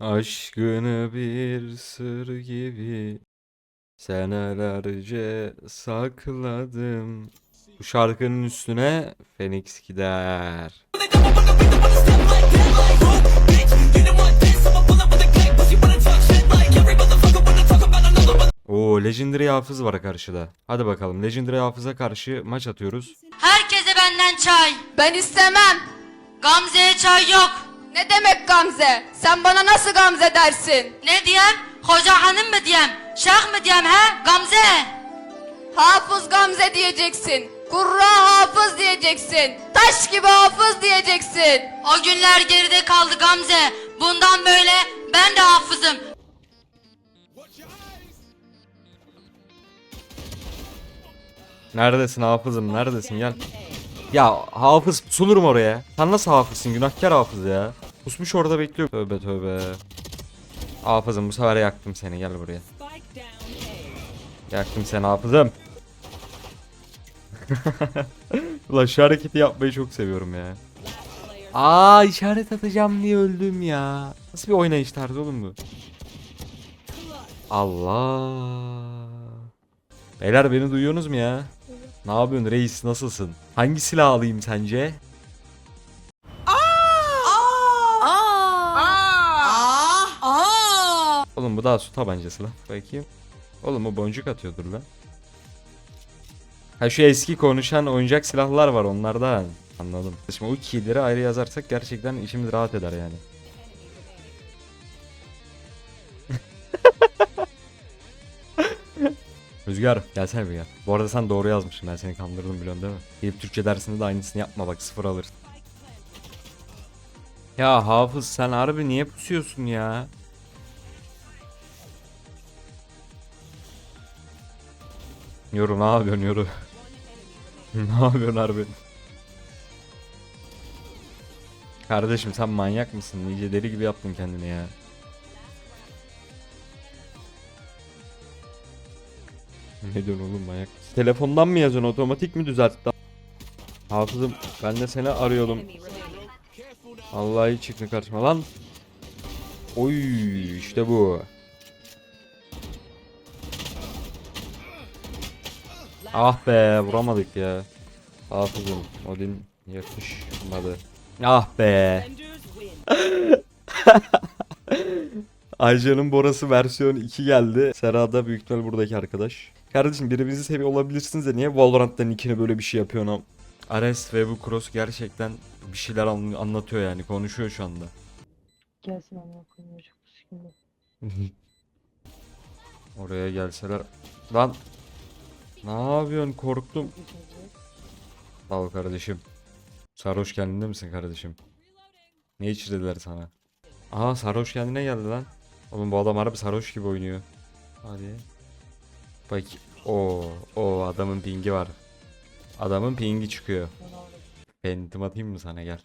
Aşkını bir sır gibi senelerce sakladım. Bu şarkının üstüne Phoenix gider. Oo Legendary Hafız var karşıda. Hadi bakalım Legendary Hafız'a karşı maç atıyoruz. Herkese benden çay. Ben istemem. Gamze'ye çay yok. Ne demek Gamze? Sen bana nasıl Gamze dersin? Ne diyem? Hoca hanım mı diyem? Şeyh mi diyem he? Gamze. Hafız Gamze diyeceksin. Kurra hafız diyeceksin. Taş gibi hafız diyeceksin. O günler geride kaldı Gamze. Bundan böyle ben de hafızım. Neredesin hafızım neredesin gel. Ya hafız pusulur mu oraya? Sen nasıl hafızsın günahkar hafız ya. Pusmuş orada bekliyor. Tövbe tövbe. Hafızım bu sefer yaktım seni gel buraya. Yaktım seni hafızım. Ulan şu hareketi yapmayı çok seviyorum ya. Aa işaret atacağım diye öldüm ya. Nasıl bir oynayış tarzı oğlum bu? Allah. Beyler beni duyuyorsunuz mu ya? Ne yapıyorsun reis nasılsın? Hangi silah alayım sence? Oğlum bu daha su tabancası lan. Bakayım. Oğlum bu boncuk atıyordur lan. Ha şu eski konuşan oyuncak silahlar var onlardan. Anladım. Şimdi o keyleri ayrı yazarsak gerçekten işimiz rahat eder yani. Rüzgar gelsene bir gel. Bu arada sen doğru yazmışsın ben seni kandırdım biliyorsun değil mi? Gelip Türkçe dersinde de aynısını yapma bak sıfır alırsın. Ya Hafız sen harbi niye pusuyorsun ya? Yoru ne yapıyorsun yoru? ne yapıyorsun harbi? Kardeşim sen manyak mısın? İyice deli gibi yaptın kendini ya. Ne diyorsun oğlum manyak? Telefondan mı yazıyorsun otomatik mi düzeltti? Hafızım ben de seni arıyordum. Vallahi hiç çıktı karşıma lan. Oy işte bu. Ah be vuramadık ya. Hafızım Odin yakışmadı. Ah be. Aycan'ın Borası versiyon 2 geldi. Serada büyük ihtimal buradaki arkadaş. Kardeşim birbirinizi seviyor olabilirsiniz de niye Valorant'ta nickine böyle bir şey yapıyorsun am? Ares ve bu Cross gerçekten bir şeyler an- anlatıyor yani konuşuyor şu anda. Gelsin koyayım çocuk şimdi. Oraya gelseler. Lan. Ne yapıyorsun korktum. Sağ ol kardeşim. Sarhoş kendinde misin kardeşim? Ne içirdiler sana? Aha sarhoş kendine geldi lan. Oğlum bu adam harbi sarhoş gibi oynuyor. Hadi. Bak o o adamın pingi var. Adamın pingi çıkıyor. Phantom atayım mı sana gel.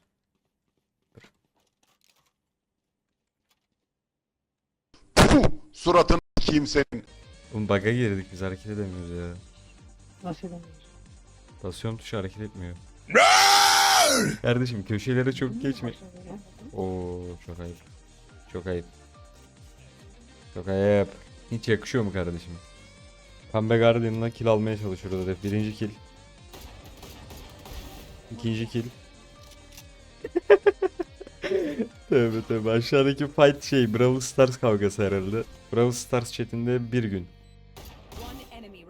Suratını kim senin? Oğlum bug'a girdik biz hareket edemiyoruz ya. Nasıl edemiyoruz? Basıyorum tuşu hareket etmiyor. Kardeşim köşelere çok geçme. Oo çok ayıp. Çok ayıp. Çok ayıp. Hiç yakışıyor mu kardeşim? Pembe Guardian'la kill almaya çalışıyoruz hedef. Birinci kill. İkinci kill. tövbe tövbe aşağıdaki fight şey Brawl Stars kavgası herhalde. Brawl Stars chatinde bir gün.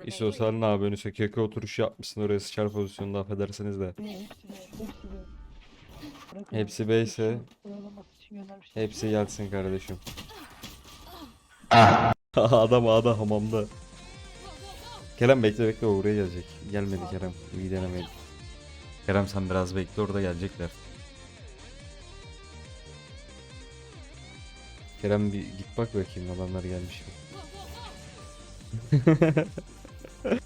İstiyorsan ne yapıyorsun? Keke oturuş yapmışsın oraya sıçar pozisyonda affedersiniz de. Hepsi de. Hepsi gelsin kardeşim. Adam ağda hamamda. Kerem bekle bekle o buraya gelecek. Gelmedi Kerem. İyi denemedi. Kerem sen biraz bekle orada gelecekler. Kerem bir git bak bakayım adamlar gelmiş mi?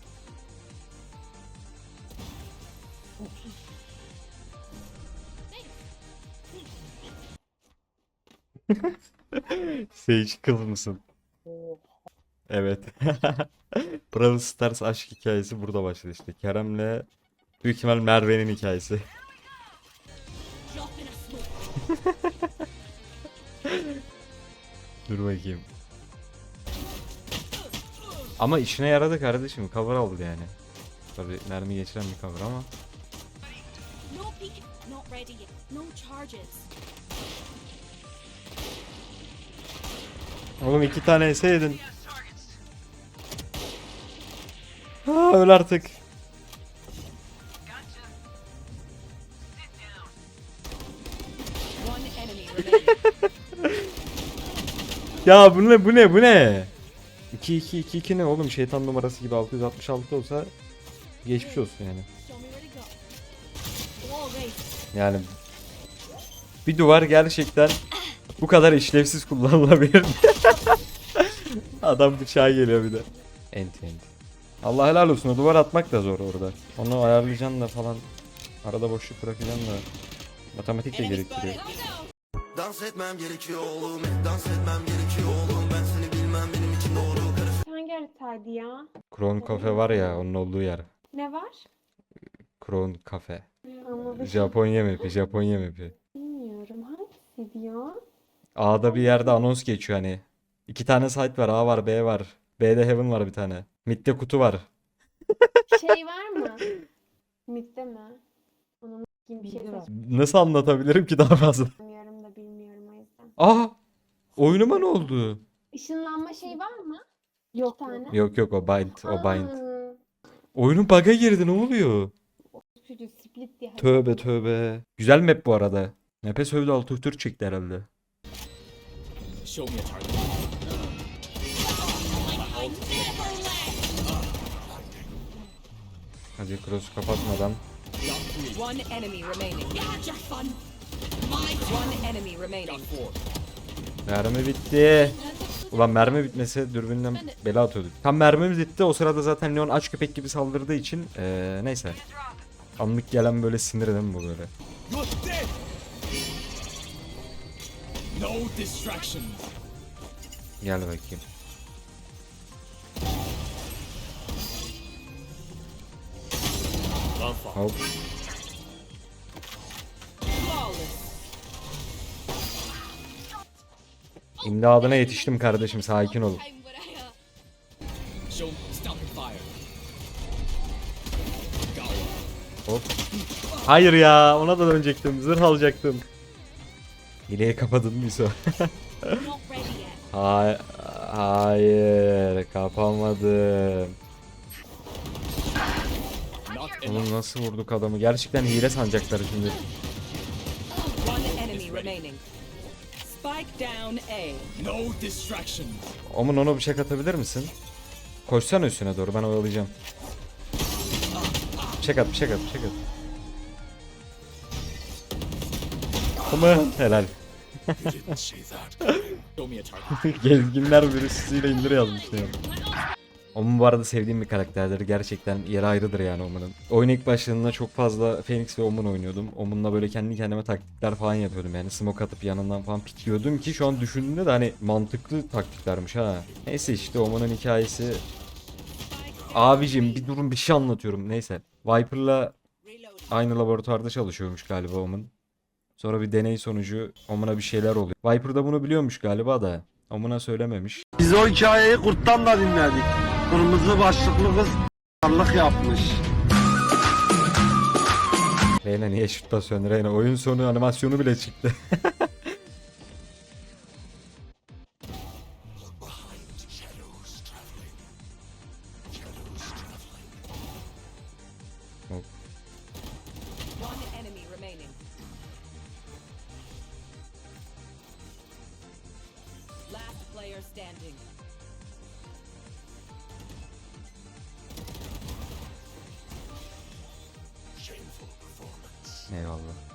Sage kıl mısın? Evet. Brawl Stars aşk hikayesi burada başladı işte. Kerem'le büyük ihtimal Merve'nin hikayesi. Dur bakayım. Ama işine yaradı kardeşim. Cover aldı yani. Tabi mermi geçiren bir cover ama. Oğlum iki tane eseydin. Ha öl artık. Ya bu ne bu ne bu ne? 2 2 2 2 ne oğlum şeytan numarası gibi 666 olsa geçmiş olsun yani. Yani bir duvar gerçekten bu kadar işlevsiz kullanılabilir. Adam bıçağı geliyor bir de. Enti enti. Allah helal olsun o duvar atmak da zor orada. Onu ayarlayacaksın da falan. Arada boşluk bırakacaksın da. Matematik de gerektiriyor. Dans etmem gerekiyor oğlum Dans etmem gerekiyor oğlum Haritaydı ya? Crown Cafe var ya onun olduğu yer. Ne var? Crown Cafe. Anladım. Japonya map'i, Japonya map'i. Bilmiyorum. Hangisiydi ya? A'da bir yerde anons geçiyor hani. İki tane site var. A var, B var. B'de Heaven var bir tane. Mid'de kutu var. Şey var mı? Mid'de mi? Onun gibi bir şey var. Nasıl anlatabilirim ki daha fazla? seçmiyorum da bilmiyorum o yüzden. Aa! Oyunuma ne oldu? Işınlanma şey var mı? Yok tane. Yok yok o bind, o bind. Aa, Oyunun bug'a girdi ne oluyor? Çocuğu split diye. Tövbe tövbe. Güzel map bu arada. Nefes övdü altı Türk çekti herhalde. Hadi cross kapatmadan. One enemy remaining. One enemy remaining. Mermi bitti. Ulan mermi bitmese dürbünden bela atıyorduk. Tam mermimiz bitti. O sırada zaten Leon aç köpek gibi saldırdığı için eee, neyse. Anlık gelen böyle sinir değil mi bu böyle? No distractions. Gel bakayım. Hop. İmdadına yetiştim kardeşim sakin ol. Show stopping fire. Hop. Hayır ya ona da dönecektim zırh alacaktım. Hileyi kapadın mı İso? Not ready yet. Hay hayır kapamadım. Oğlum nasıl vurduk adamı? Gerçekten hile sanacaklar şimdi. Spike down A. no distractions. Omun ona bıçak atabilir misin? Koşsana üstüne doğru ben oyalayacağım. Bıçak at bıçak at bıçak at. Omun helal. Gezginler virüsüyle indir yazmış ya. Omun bu arada sevdiğim bir karakterdir. Gerçekten yeri ayrıdır yani Omun'un. Oyun ilk başladığında çok fazla Phoenix ve Omun oynuyordum. Omun'la böyle kendi kendime taktikler falan yapıyordum yani. Smoke atıp yanından falan pikliyordum ki şu an düşündüğümde de hani mantıklı taktiklermiş ha. Neyse işte Omun'un hikayesi. Abicim bir durun bir şey anlatıyorum neyse. Viper'la aynı laboratuvarda çalışıyormuş galiba Omun. Sonra bir deney sonucu Omun'a bir şeyler oluyor. Viper da bunu biliyormuş galiba da. Omun'a söylememiş. Biz o hikayeyi kurttan da dinledik. Kırmızı başlıklı kız varlık yapmış. Reyna niye şut basıyorsun Reyna? Oyun sonu animasyonu bile çıktı. Eyvallah.